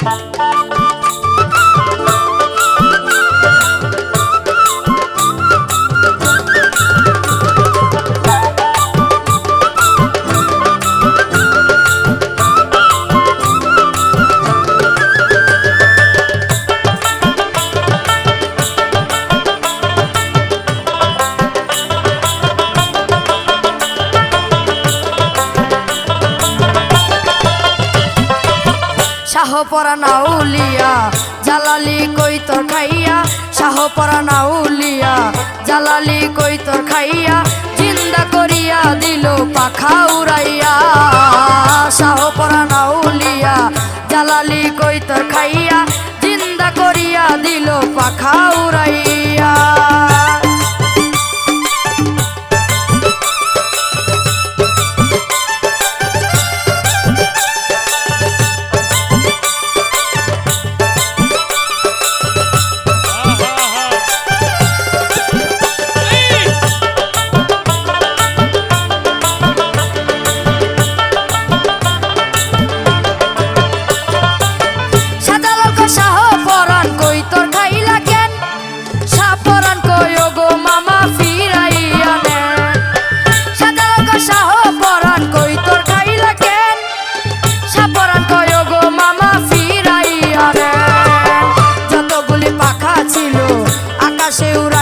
শাহ পরা নাউলিয়া জালালি কই তোর খাইয়া? শাহ পরা নাউলিয়া জালালি কই তোর খাইয়া? জিন্দা করিয়া দিল পাখা উড়াইয়া। শাহ পরা নাউলিয়া জালালি কই তোর খাইয়া? জিন্দা করিয়া দিল পাখা উড়াইয়া। seguro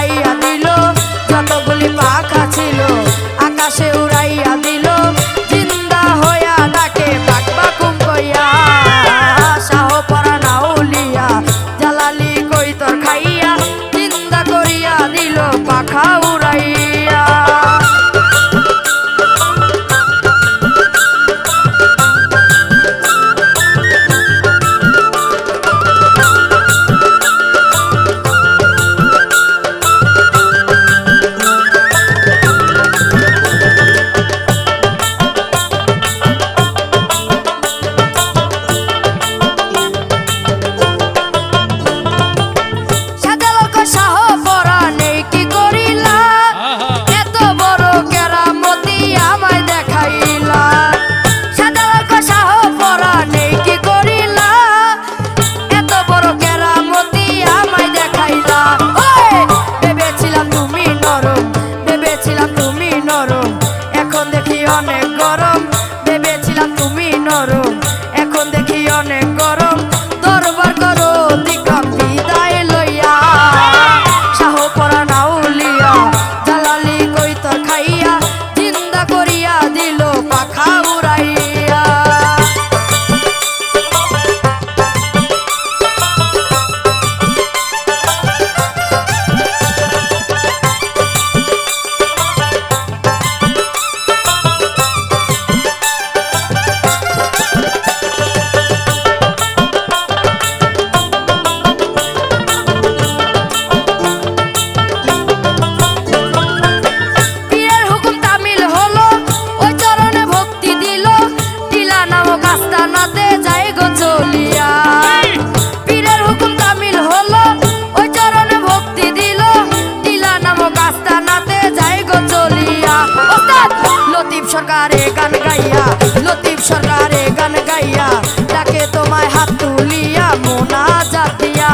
উলিয়া, মোনা জাতিয়া,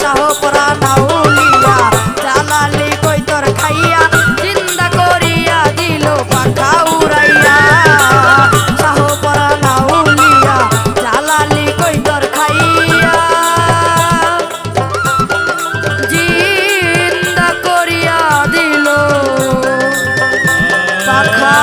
শাহ পরানা উলিয়া জালালি কই তোর খাইয়া চিন্তা করিয়া দিল পাখা উড়াইয়া। শাহ পরানা উলিয়া জালালি কই তোর খাইয়া। জিন্দা করিয়া দিল পাখা